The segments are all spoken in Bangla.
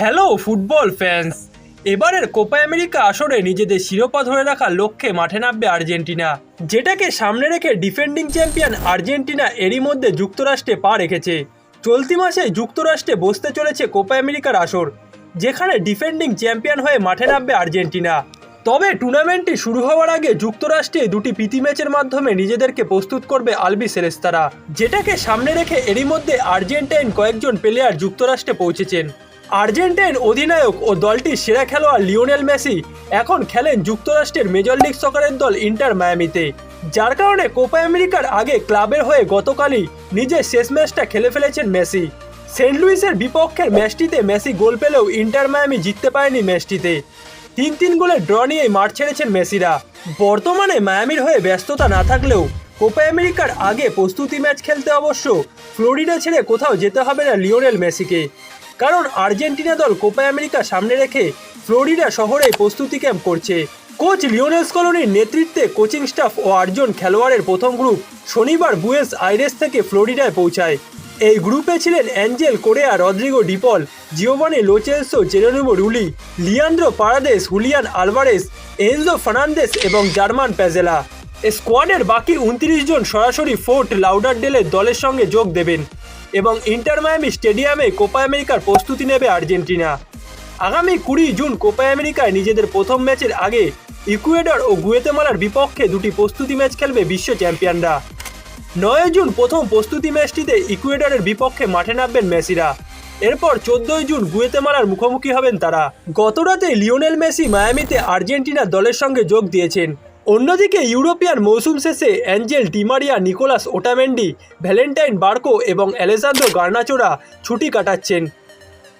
Hello football fans. এবারের কোপা আমেরিকা আসরে নিজেদের শিরোপা ধরে রাখার লক্ষ্যে মাঠে নামবে আর্জেন্টিনা। যেটাকে সামনে রেখে ডিফেন্ডিং চ্যাম্পিয়ন আর্জেন্টিনা এরই মধ্যে যুক্তরাষ্ট্রে পা রেখেছে। চলতি মাসে যুক্তরাষ্ট্রে বসতে চলেছে কোপা আমেরিকার আসর, যেখানে ডিফেন্ডিং চ্যাম্পিয়ন হয়ে মাঠে নামবে আর্জেন্টিনা। তবে টুর্নামেন্টটি শুরু হওয়ার আগে যুক্তরাষ্ট্রে দুটি প্রীতি ম্যাচের মাধ্যমে নিজেদেরকে প্রস্তুত করবে আলবি সেরেস্তারা যেটাকে সামনে রেখে এরই মধ্যে আর্জেন্টাইন কয়েকজন প্লেয়ার যুক্তরাষ্ট্রে পৌঁছেছেন। আর্জেন্টাইন অধিনায়ক ও দলটির সেরা খেলোয়াড় লিওনেল মেসি এখন খেলেন যুক্তরাষ্ট্রের মেজর লিগ সকারের দল ইন্টার মায়ামিতে, যার কারণে কোপা আমেরিকার আগে ক্লাবের হয়ে গতকালই নিজের শেষ ম্যাচটা খেলে ফেলেছেন মেসি। সেন্ট লুইসের বিপক্ষের ম্যাচটিতে মেসি গোল পেলেও ইন্টার মায়ামি জিততে পারেনি ম্যাচটিতে। তিন তিন গোলের ড্র নিয়েই মাঠ ছেড়েছেন মেসিরা। বর্তমানে মায়ামির হয়ে ব্যস্ততা না থাকলেও কোপা আমেরিকার আগে প্রস্তুতি ম্যাচ খেলতে অবশ্য ফ্লোরিডা ছেড়ে কোথাও যেতে হবে না লিওনেল মেসিকে। কারণ আর্জেন্টিনা দল কোপা আমেরিকা সামনে রেখে ফ্লোরিডা শহরে প্রস্তুতি ক্যাম্প করছে। কোচ লিওনেল কলোনির নেতৃত্বে কোচিং স্টাফ ও আটজন খেলোয়াড়ের প্রথম গ্রুপ শনিবার বুয়েস আইরেস থেকে ফ্লোরিডায় পৌঁছায়। এই গ্রুপে ছিলেন Angel Correa, Rodrigo De Paul, Giovani Lo Celso, Jeronimo Rulli, Leandro Paredes, Julian Alvarez, Enzo Fernandez এবং জার্মান প্যাজেলা। স্কোয়াডের বাকি উনত্রিশ জন সরাসরি ফোর্ট লাউডারডেলের দলের সঙ্গে যোগ দেবেন। এবং ইন্টার মায়ামি স্টেডিয়ামে কোপা আমেরিকার প্রস্তুতি নেবে আর্জেন্টিনা। আগামী কুড়ি জুন কোপা আমেরিকায় নিজেদের প্রথম ম্যাচের আগে ইকুয়েডর ও গুয়েতেমালার বিপক্ষে দুটি প্রস্তুতি ম্যাচ খেলবে বিশ্ব চ্যাম্পিয়নরা। নয় জুন প্রথম প্রস্তুতি ম্যাচটিতে ইকুয়েডরের বিপক্ষে মাঠে নামবেন মেসিরা। এরপর চোদ্দই জুন গুয়েতেমালার মুখোমুখি হবেন তারা। গতরাতে লিওনেল মেসি মায়ামিতে আর্জেন্টিনার দলের সঙ্গে যোগ দিয়েছেন। অন্যদিকে ইউরোপিয়ান মৌসুম শেষে Angel Di Maria Nicolas Otamendi, Valentin Barco এবং অ্যালেসান্দ্রো গার্নাচোরা ছুটি কাটাচ্ছেন।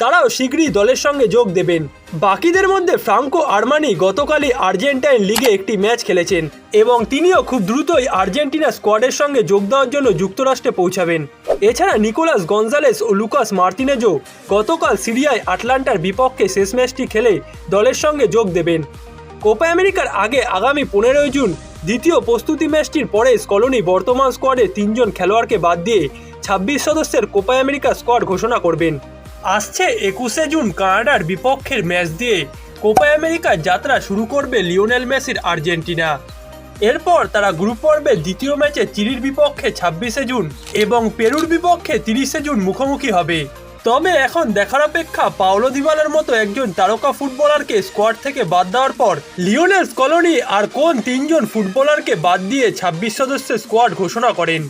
তারাও শীঘ্রই দলের সঙ্গে যোগ দেবেন। বাকিদের মধ্যে ফ্রাঙ্কো আর্মানি গতকালই আর্জেন্টাইন লিগে একটি ম্যাচ খেলেছেন এবং তিনিও খুব দ্রুতই আর্জেন্টিনা স্কোয়াডের সঙ্গে যোগ দেওয়ার জন্য যুক্তরাষ্ট্রে পৌঁছাবেন। এছাড়া নিকোলাস গঞ্জালেস ও লুকাস মার্তিনেজো গতকাল সিরিয়ায় আটলান্টার বিপক্ষে শেষ ম্যাচটি খেলে দলের সঙ্গে যোগ দেবেন। কোপা আমেরিকার আগে আগামী পনেরোই জুন দ্বিতীয় প্রস্তুতি ম্যাচটির পরে স্কলনি বর্তমান স্কোয়াডে তিনজন খেলোয়াড়কে বাদ দিয়ে ছাব্বিশ সদস্যের কোপা আমেরিকা স্কোয়াড ঘোষণা করবেন। আসছে একুশে জুন কানাডার বিপক্ষের ম্যাচ দিয়ে কোপা আমেরিকার যাত্রা শুরু করবে লিওনেল মেসির আর্জেন্টিনা। এরপর তারা গ্রুপ পর্বে দ্বিতীয় ম্যাচে চিলির বিপক্ষে ছাব্বিশে জুন এবং পেরুর বিপক্ষে তিরিশে জুন মুখোমুখি হবে। তবে এখন দেখার অপেক্ষা পাওলো দিবালের মতো একজন তারকা ফুটবলারকে স্কোয়াড থেকে বাদ দেওয়ার পর লিওনেল স্কলোনি আর কোন তিনজন ফুটবলারকে বাদ দিয়ে ছাব্বিশ সদস্যের স্কোয়াড ঘোষণা করেন।